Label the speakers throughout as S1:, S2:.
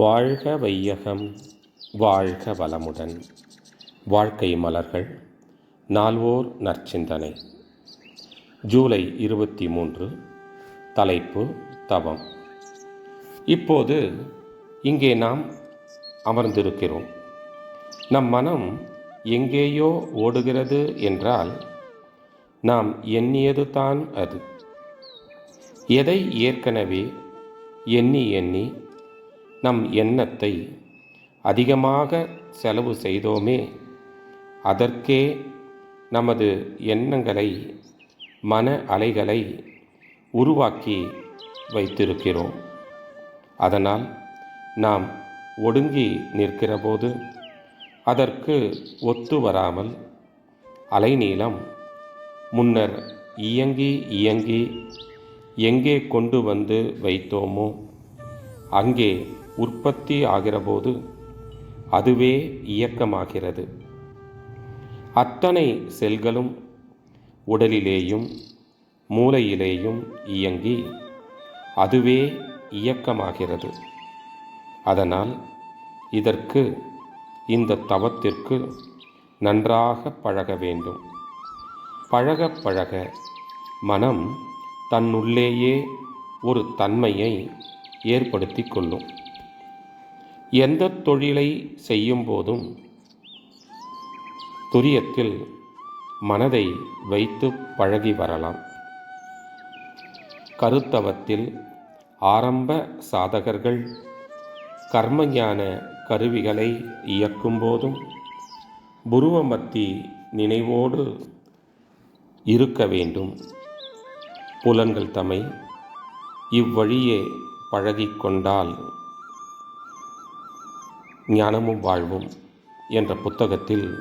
S1: வாழ்க வையகம் வாழ்க வளமுடன். வாழ்க்கை மலர்கள் நால்வோர் நற்சிந்தனை. ஜூலை இருபத்தி மூன்று தலைப்பு தவம். இப்போது இங்கே நாம் அமர்ந்திருக்கிறோம். நம் மனம் எங்கேயோ ஓடுகிறது என்றால் நாம் எண்ணியது தான் அது. எதை ஏற்கனவே எண்ணி எண்ணி நம் எண்ணத்தை அதிகமாக செலவு செய்தோமே அதற்கே நமது எண்ணங்களை மன அலைகளை உருவாக்கி வைத்திருக்கிறோம். அதனால் நாம் ஒடுங்கி நிற்கிறபோது அதற்கு ஒத்து வராமல் அலைநீளம் முன்னர் இயங்கி இயங்கி எங்கே கொண்டு வந்து வைத்தோமோ அங்கே உற்பத்தி ஆகிறபோது அதுவே இயக்கமாகிறது. அத்தனை செல்களும் உடலிலேயும் மூளையிலேயும் இயங்கி அதுவே இயக்கமாகிறது. அதனால் இதற்கு இந்த தவத்திற்கு நன்றாக பழக வேண்டும். பழக பழக மனம் தன்னுள்ளேயே ஒரு தன்மையை ஏற்படுத்தி கொள்ளும். எந்த தொழிலை செய்யும் போதும் துரியத்தில் மனதை வைத்து பழகி வரலாம். கருத்தவத்தில் ஆரம்ப சாதகர்கள் கர்மஞான கருவிகளை இயக்கும்போதும் புருவமத்தி நினைவோடு இருக்க வேண்டும். புலன்கள் தமை இவ்வழியே பழகிக்கொண்டால் ஞானமும் வாழ்வும் என்ற புத்தகத்தில்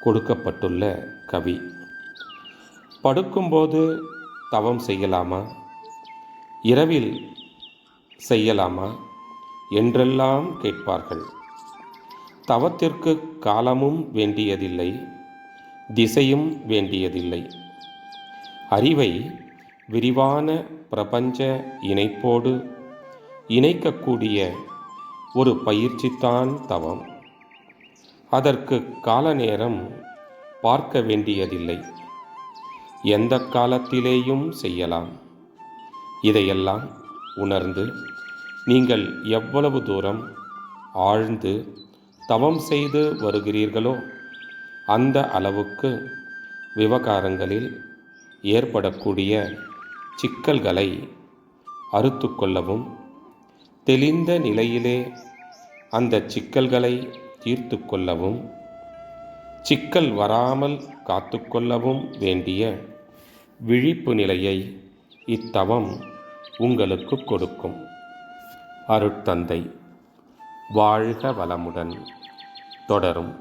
S1: கொடுக்கப்பட்டுள்ள கவி. படுக்கும்போது தவம் செய்யலாமா? இரவில் செய்யலாமா? என்றெல்லாம் கேட்பார்கள். தவத்திற்கு காலமும் வேண்டியதில்லை திசையும் வேண்டியதில்லை. அறிவை விரிவான பிரபஞ்ச இணைப்போடு இணைக்கக்கூடிய ஒரு பயிற்சித்தான் தவம். அதற்கு கால நேரம் பார்க்க வேண்டியதில்லை. எந்த காலத்திலேயும் செய்யலாம். இதையெல்லாம் உணர்ந்து நீங்கள் எவ்வளவு தூரம் ஆழ்ந்து தவம் செய்து வருகிறீர்களோ அந்த அளவுக்கு விவகாரங்களில் ஏற்படக்கூடிய சிக்கல்களை அறுத்து கொள்ளவும் தெளிந்த நிலையிலே அந்த சிக்கல்களை தீர்த்து கொள்ளவும் சிக்கல் வராமல் காத்து கொள்ளவும் வேண்டிய விழிப்பு நிலையை இத்தவம் உங்களுக்கு கொடுக்கும். அருட்தந்தை வாழ்க வளமுடன் தொடரும்.